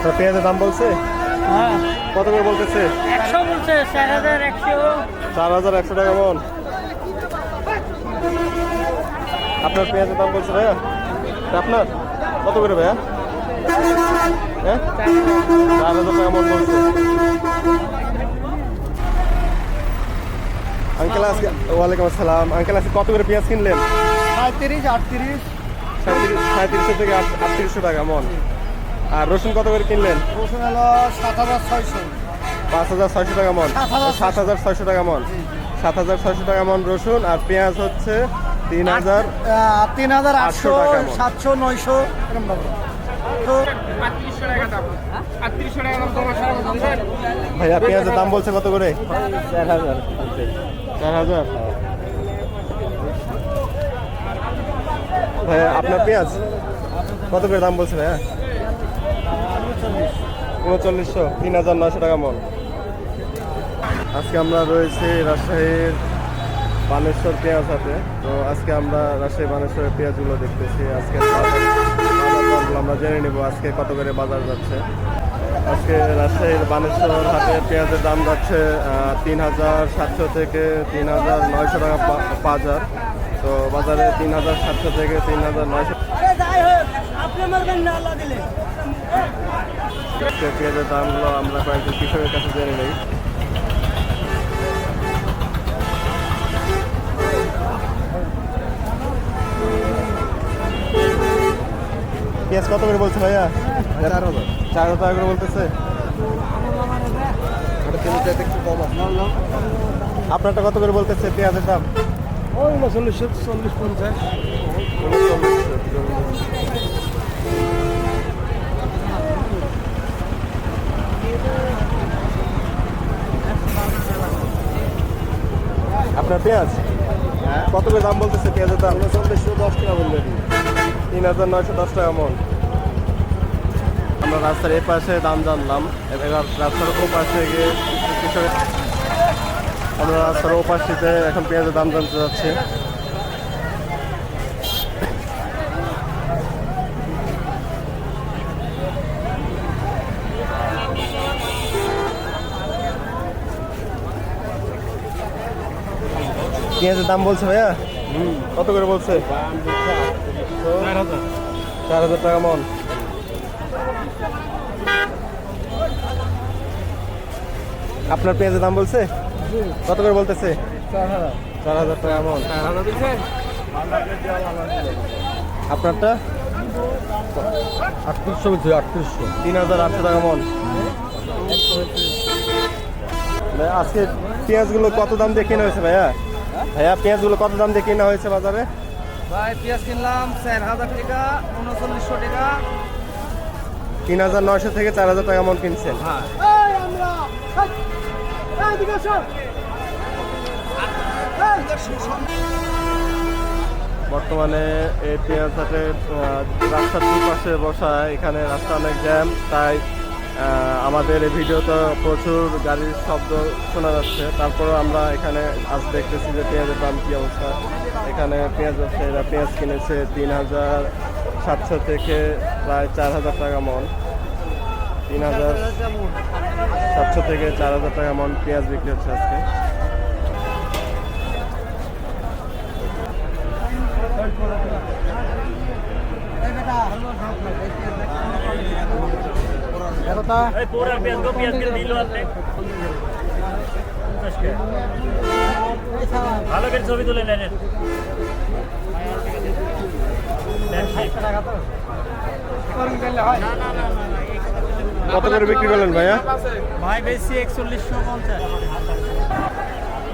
আপনার পেঁয়াজের দাম বলছে? হ্যাঁ। কত করে বলতেছে? একশো বলছে চার হাজার একশো। চার হাজার একশো টাকা মন। আপনার পেঁয়াজের দাম বলছে ভাইয়া? আপনার? কত করে ভাইয়া? হ্যাঁ? চার হাজার টাকা মন বলছে। আঙ্কেল আজকে ওয়ালাইকুম আসসালাম। আঙ্কেল আজকে কত করে পেঁয়াজ কিনলেন? সাঁত্রিশ আটত্রিশ। সাঁত্রিশ সাঁত্রিশশো থেকে আট- আটত্রিশশো টাকা মন। আর রসুন কত করে কিনলেন? রসুন হলো সাত হাজার ছয়শো। পাঁচ হাজার ছয়শো টাকা মন। সাত হাজার সাত হাজার ছয়শো টাকা মন। সাত হাজার ছয়শো টাকা মন রসুন আর পেঁয়াজ হচ্ছে তিন হাজার তিন হাজার আটশো আটশো সাতশো নয়শো এরকম ভাইয়া পেঁয়াজের দাম বলছে কত করে? চার হাজার। চার হাজার? ভাইয়া আপনার পেঁয়াজ কত করে দাম বলছে ভাইয়া? উনচল্লিশশো, তিন হাজার নয়শো টাকা মন। আজকে আমরা রয়েছে রাজশাহীর বানেশ্বর পেঁয়াজ হাটে। তো আজকে আমরা রাজশাহী বানেশ্বরের পেঁয়াজগুলো দেখতেছি। আজকে আমরা জেনে নিব আজকে কত করে বাজার যাচ্ছে। আজকে রাজশাহীর বানেশ্বর হাটে পেঁয়াজের দাম যাচ্ছে তিন হাজার সাতশো থেকে তিন হাজার নয়শো টাকা বাজার তো বাজারে তিন হাজার সাতশো থেকে তিন হাজার নয়শো পেঁয়াজের দামগুলো আমরা কয়েকজন কৃষকের কাছে জেনে নিই। পেঁয়াজ কত করে বলছে ভাইয়া? চার হাজার। চার হাজার টাকা করে বলতেছে। আপনারটা কত করে বলতেছে পেঁয়াজের দাম? ওই চল্লিশ চল্লিশ পঞ্চাশ। আপনার পেঁয়াজ? কত করে দাম বলতেছে পেঁয়াজের দাম? চল্লিশশো দশ টাকা বললেন তিন হাজার নয়শো দশ টাকা মন। আমরা রাস্তার এ পাশে দাম জানলাম। এবার রাস্তার ও পাশে গিয়ে আমরা রাস্তার ও পাশে এখন পেঁয়াজের দাম জানতে যাচ্ছি। পেঁয়াজের দাম বলছে ভাইয়া? কত করে বলছে? চার হাজার টাকা মন। আপনার পেঁয়াজের দাম বলছে? কত করে বলতেছে? চার হাজার টাকা মন। আপনারটা? আটত্রিশশো বলছি আটত্রিশশো। তিন হাজার আটশো টাকা মন। আজকে পেঁয়াজগুলো কত দাম দিয়ে কেনা হয়েছে ভাইয়া? ভাইয়া পেঁয়াজগুলো কত দাম দিয়ে কেনা হয়েছে বাজারে? ভাই পেঁয়াজ কিনলাম চার হাজার টাকা উনচল্লিশশো টাকা। তিন হাজার নয়শো থেকে চার হাজার টাকা মন কিনছেন। হ্যাঁ। বর্তমানে এই পেঁয়াজ আহ, রাস্তার দুই পাশে বসা এখানে রাস্তা অনেক জ্যাম তাই আমাদের এই ভিডিওতে প্রচুর গাড়ির শব্দ শোনা যাচ্ছে। তারপরেও আমরা এখানে আজ দেখতেছি যে পেঁয়াজের দাম কী অবস্থা। এখানে পেঁয়াজ ব্যবসায়ীরা পেঁয়াজ কিনেছে তিন হাজার সাতশো থেকে প্রায় চার হাজার টাকা মন। তিন হাজার সাতশো থেকে চার হাজার টাকা মন পেঁয়াজ বিক্রি হচ্ছে আজকে। ভালো করে ছবি তুলে নেন কত করে বিক্রি করলেন ভাইয়া ভাই বেশি একচল্লিশশো পঞ্চাশ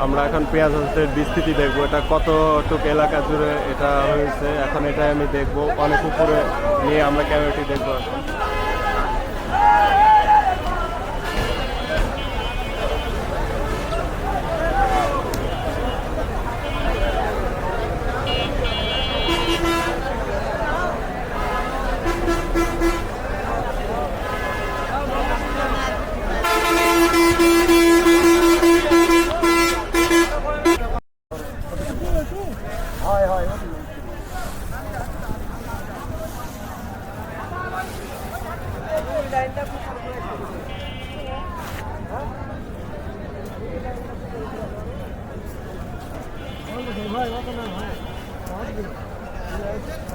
আমরা এখন পেঁয়াজ হাটের বিস্তৃতি দেখব। এটা কতটুক এলাকা জুড়ে এটা হয়েছে? এখন এটাই আমি দেখব। অনেক উপরে নিয়ে আমরা ক্যামেরাটি দেখব। এখন